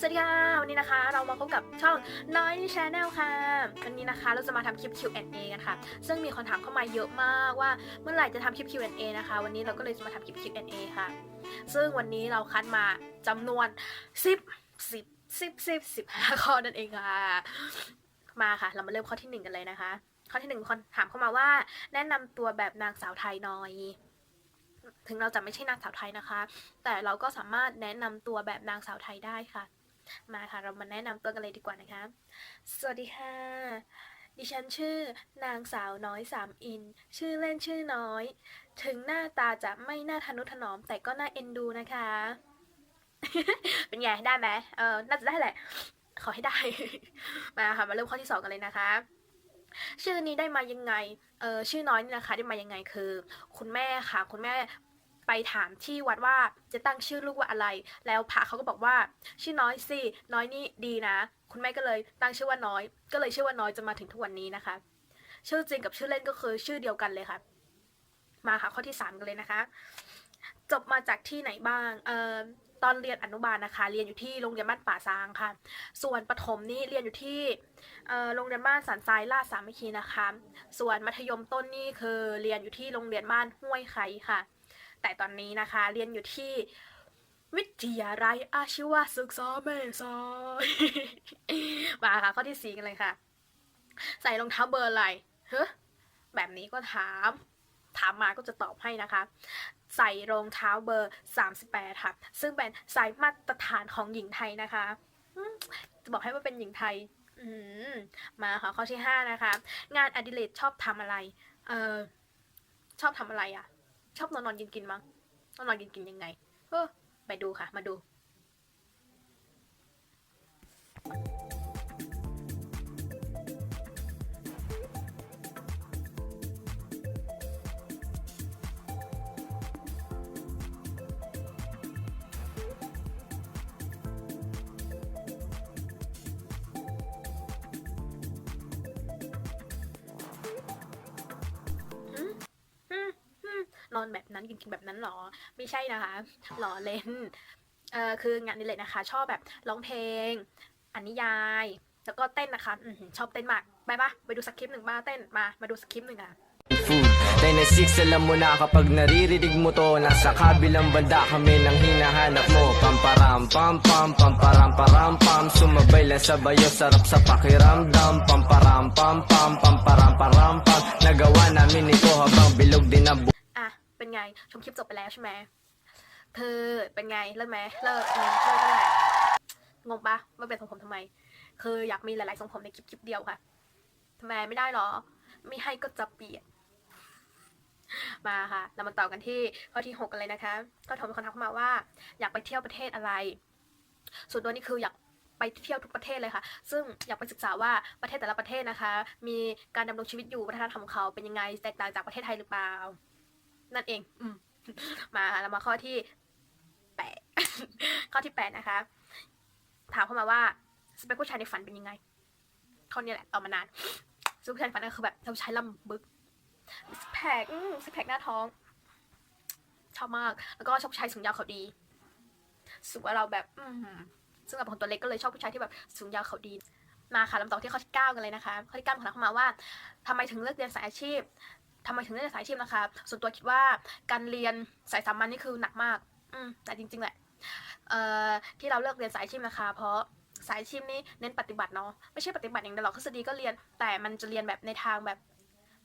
สวัสดีค่ะ วันนี้นะคะ เรามาพบกับช่องน้อยชาแนลค่ะ วันนี้นะคะ เราจะมาทำคลิป Q&A กันค่ะ ซึ่งมีคนถามเข้ามาเยอะมากว่าเมื่อไหร่จะทำคลิป Q&A นะคะ วันนี้เราก็เลยจะมาทำคลิป Q&A ค่ะ ซึ่งวันนี้เราคัดมาจำนวน 10 10 10 10 15 ข้อนั่นเองค่ะ มาค่ะ เรามาเริ่มข้อที่หนึ่งกันเลยนะคะ ข้อที่หนึ่งคนถามเข้ามาว่า แนะนำตัวแบบนางสาวไทยหน่อยถึงเราจะไม่ใช่นางสาวไทยนะคะ แต่เราก็สามารถแนะนำตัวแบบนางสาวไทยได้ค่ะ มาค่ะ เรามาแนะนำตัวกันเลยดีกว่านะคะ สวัสดีค่ะ ดิฉันชื่อนางสาวน้อยสามอิน ชื่อเล่นชื่อน้อย ถึงหน้าตาจะไม่น่าทนุถนอมแต่ก็น่าเอ็นดูนะคะ เป็นไงได้ไหมเออน่าจะได้แหละ ขอให้ได้ มาค่ะ มาเริ่มข้อที่สองกันเลยนะคะชื่อนี้ได้มายังไง เออชื่อน้อยนี่นะคะได้มายังไงคือ คุณแม่ค่ะ คุณแม่ ไปถามที่วัดว่าจะตั้งชื่อลูกว่าอะไร แล้วพระเขาก็บอกว่า ชื่อน้อยสิน้อยนี่ดีนะ คุณแม่ก็เลยตั้งชื่อว่าน้อย ก็เลยชื่อว่าน้อยจนมาถึงทุกวันนี้นะคะ ชื่อจริงกับชื่อเล่นก็คือชื่อเดียวกันเลยค่ะ มาค่ะข้อที่สามกันเลยนะคะ จบมาจากที่ไหนบ้างเอ่อตอนเรียนอนุบาลนะคะ เรียนอยู่ที่โรงเรียนบ้านป่าซางค่ะ ส่วนประถมนี่เรียนอยู่ที่เอ่อโรงเรียนบ้านสันทรายลาดสามัคคีนะคะ ส่วนมัธยมต้นนี่คือเรียนอยู่ที่โรงเรียนบ้านห้วยไคค่ะ แต่ตอนนี้นะคะเรียนอยู่ที่วิทยาลัยอาชีวศึกษาแม่สายมาค่ะข้อที่สี่กันเลยค่ะ ใส่รองเท้าเบอร์อะไรเฮ้แบบนี้ก็ถาม ถามมาก็จะตอบให้นะคะ ใส่รองเท้าเบอร์ 38 ค่ะ ซึ่งเป็นไซส์มาตรฐานของหญิงไทยนะคะ จะบอกให้ว่าเป็นหญิงไทยมมาค่ะข้อที่ 5 นะคะ งานอดิเรกชอบทำอะไร เออชอบทำอะไรอะ ชอบนอนนอนกินกินมั้งนอนนอนกินกินยังไงเออไปดูค่ะ มาดู นอนแบบนั้นกินกินแบบนั้นเหรอ ไม่ใช่นะคะหล่อเล่นเอ่อคืองานนี้เลยนะคะ ชอบแบบร้องเพลงอ่านนิยาย แล้วก็เต้นนะคะอือหือชอบเต้นมากไปปะไปดูสคริปต์หนึ่งมาเต้นมามาดูสคริปต์หนึ่งอะ food Dynasix alam mo na kapag naririnig mo to Nasa kabilang banda kami nang hinahanap mo Pamparam pam pam pamparam param pam Sumabay lang sa bayo sarap sa pakiramdam Pamparam pam pam pamparam param pam Nagawa namin ito habang bilog din ang อะ เป็นไง ชมคลิปจบไปแล้วใช่ไหมเธอเป็นไงเลิกไหมเลิกเออเลิกนั่นแหละงงปะว่าเป็นทรงผมทำไม คืออยากมีหลายๆทรงผมในคลิปคลิปเดียวค่ะทำไมไม่ได้หรอ ไม่ให้ก็จะเปลี่ยนมาค่ะ เรามาต่อกันที่ข้อที่หกกันเลยนะคะ ก็โทรมีคนทักเข้ามาว่า อยากไปเที่ยวประเทศอะไร ส่วนตัวนี่คืออยากไปเที่ยวทุกประเทศเลยค่ะ ซึ่งอยากไปศึกษาว่าประเทศแต่ละประเทศนะคะ มีการดำรงชีวิตอยู่วัฒนธรรมของเขาเป็นยังไงแตกต่างจากประเทศไทยหรือเปล่า นั่นเอง อืม มาเรามาข้อที่แปดข้อที่แปดนะคะ ถามเข้ามาว่าสเปคผู้ชายในฝันเป็นยังไงข้อนี้แหละตอบมานานสเปคผู้ชายในฝันก็คือแบบผู้ชายลำบึกสแพคอืมสกแพคหน้าท้องชอบมาก แล้วก็ชอบผู้ชายสูงยาวเขาดีสูงกว่าเราแบบ อืซึ่งเราเป็นคนตัวเล็กก็เลยชอบผู้ชายที่แบบสูงยาวเขาดีมาค่ะลำต่อที่ข้อที่เก้ากันเลยนะคะ ข้อที่เก้าของเราเข้ามาว่าทำไมถึงเลือกเรียนสายอาชีพ ทำไมถึงเลือกสายอาชีพนะคะ ส่วนตัวคิดว่าการเรียนสายสามัญนี่คือหนักมาก อืมแต่จริง ๆแหละเอ่อที่เราเลือกเรียนสายอาชีพนะคะ เพราะสายอาชีพนี่เน้นปฏิบัติเนาะไม่ใช่ปฏิบัติอย่างเดียวหรอกทฤษฎีก็เรียน แต่มันจะเรียนแบบในทางแบบ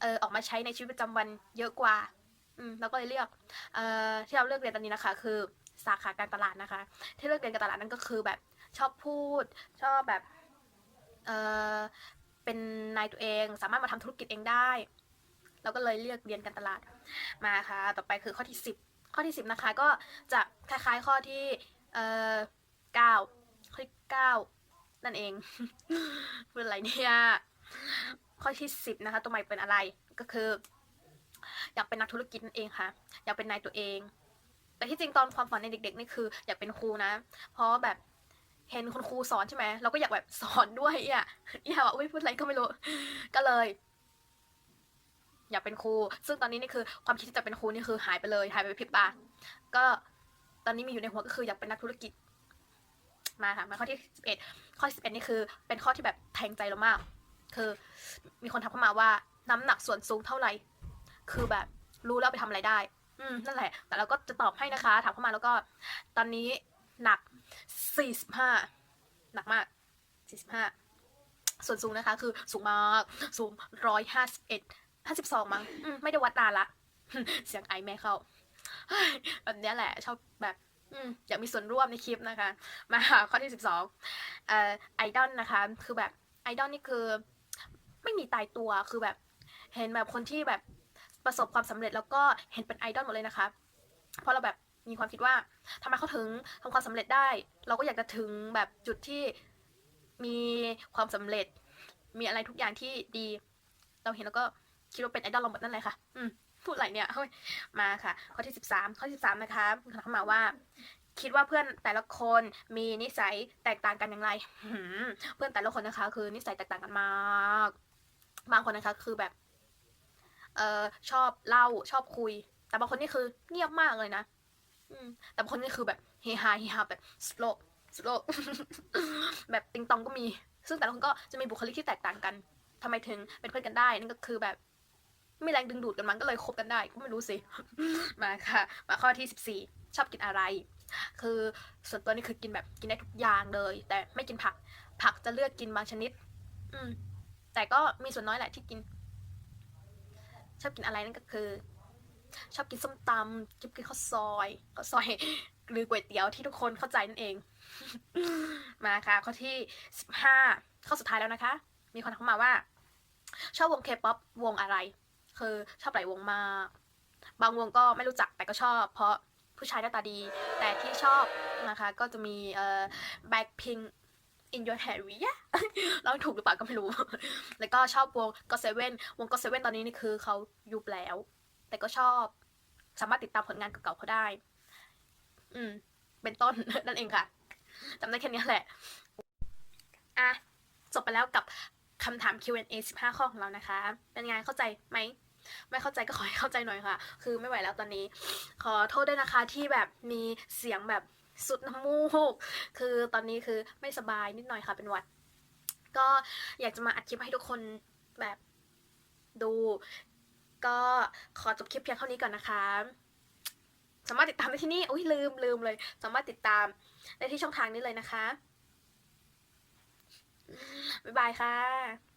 เออออกมาใช้ในชีวิตประจำวันเยอะกว่าอืมเราก็เลยเลือกเอ่อที่เราเลือกเรียนตอนนี้นะคะ คือสาขาการตลาดนะคะ ที่เลือกเรียนการตลาดนั่นก็คือแบบชอบพูด ชอบแบบเออเป็นนายตัวเอง สามารถมาทำธุรกิจเองได้ เราก็เลยเลือกเรียนการตลาดมาค่ะ ต่อไปคือข้อที่สิบข้อที่สิบนะคะ ก็จะคล้ายๆข้อที่เอ่อเก้าข้อที่เก้านั่นเองเป็นอะไรเนี่ยข้อที่สิบนะคะ ตัวใหม่เป็นอะไรก็คือ อยากเป็นนักธุรกิจนั่นเองค่ะ อยากเป็นนายตัวเอง แต่ที่จริงตอนความฝันในเด็ก ๆ นี่คือ อยากเป็นครูนะ เพราะแบบเห็นคุณครูสอนใช่ไหมเราก็อยากแบบสอนด้วยอะอยากว่าอุ้ยพูดอะไรก็ไม่รู้ ก็เลย อยากเป็นครู ซึ่งตอนนี้นี่คือความคิดที่จะเป็นครูนี่คือหายไปเลยหายไปพริบตาก็ตอนนี้มีอยู่ในหัวก็คืออยากเป็นนักธุรกิจมาค่ะมาข้อที่สิบเอ็ดข้อที่สิบเอ็ดนี่คือ เป็นข้อที่แบบแทงใจเรามาก คือ มีคนทักเข้ามาว่าน้ำหนักส่วนสูงเท่าไหร่ คือแบบรู้แล้วไปทำอะไรได้ อืมนั่นแหละ แต่เราก็จะตอบให้นะคะ ถามเข้ามาแล้วก็ ตอนนี้หนักสี่สิบห้าหนักมากสี่สิบห้าส่วนสูงนะคะ คือสูงมาก สูงร้อยห้าสิบเอ็ด ห้าสิบสองมั้งอืมไม่ได้วัดนานละ เสียงไอแม่เข้าเฮ้ยแบบเนี้ยแหละ ชอบแบบอืมอยากมีส่วนร่วมในคลิปนะคะ มาข้อที่สิบสองเอ่อไอดอลนะคะ คือแบบไอดอลนี่คือ ไม่มีตายตัวคือแบบ เห็นแบบคนที่แบบประสบความสำเร็จแล้วก็เห็นเป็นไอดอลหมดเลยนะคะเพราะเราแบบมีความคิดว่าทำไมเขาถึงทำความสำเร็จได้ เราก็อยากจะถึงแบบจุดที่มีความสำเร็จ มีอะไรทุกอย่างที่ดี เราเห็นแล้วก็ คิดว่าเป็นไอดอลเราหมดนั่นเลยค่ะ อืมพูดอะไรเนี่ยเฮ้ยมาค่ะ ข้อที่สิบสามข้อที่สิบสามนะคะเข้ามาว่า คิดว่าเพื่อนแต่ละคนมีนิสัยแตกต่างกันอย่างไรเพื่อนแต่ละคนนะคะ คือนิสัยแตกต่างกันมาก บางคนนะคะ คือแบบ เออชอบเล่าชอบคุย แต่บางคนนี่คือเงียบมากเลยนะอืมแต่บางคนนี่คือแบบเฮฮาเฮฮาแบบสโลสโลแบบติงตองก็มี ซึ่งแต่ละคนก็จะมีบุคลิกที่แตกต่างกันทำไมถึงเป็นเพื่อนกันได้นั่นก็คือแบบ ไม่แรงดึงดูดกันมันก็เลยคบกันได้ก็ไม่รู้สิ มาค่ะ มาข้อที่สิบสี่ชอบกินอะไร คือส่วนตัวนี่คือกินแบบกินได้ทุกอย่างเลย แต่ไม่กินผัก ผักจะเลือกกินบางชนิด อืม แต่ก็มีส่วนน้อยแหละที่กิน ชอบกินอะไรนั่นก็คือ ชอบกินส้มตำชอบกินข้าวซอยข้าวซอยหรือก๋วยเตี๋ยวที่ทุกคนเข้าใจนั่นเอง มาค่ะ ข้อที่สิบห้าข้อสุดท้ายแล้วนะคะ มีคนเข้ามาว่า ชอบวงเคป๊อปวงอะไร คือชอบหลายวงมากบางวงก็ไม่รู้จักแต่ก็ชอบ เพราะผู้ชายหน้าตาดี แต่ที่ชอบนะคะก็จะมีเอ่อ Blackpink in your area เราถูกหรือเปล่าก็ไม่รู้ แล้วก็ชอบวงก็เซเว่นวงก็เซเว่นตอนนี้นี่คือเขายุบแล้ว แต่ก็ชอบสามารถติดตามผลงานเก่าๆเขาได้ อืม เป็นต้นนั่นเองค่ะจำได้แค่นี้แหละ อะ จบไปแล้วกับ คำถาม Q&A 15 ข้อของเรานะคะ เป็นไงเข้าใจไหม ไม่เข้าใจก็ขอให้เข้าใจหน่อยค่ะ คือไม่ไหวแล้วตอนนี้ ขอโทษด้วยนะคะที่แบบมีเสียงแบบสุดน้ำมูก คือตอนนี้คือไม่สบายนิดหน่อยค่ะเป็นหวัด ก็อยากจะมาอัดคลิปให้ทุกคนแบบดู ก็ขอจบคลิปเพียงเท่านี้ก่อนนะคะ สามารถติดตามได้ที่นี่ อุ้ยลืมลืมเลย สามารถติดตามได้ที่ช่องทางนี้เลยนะคะ บ๊ายบายค่ะ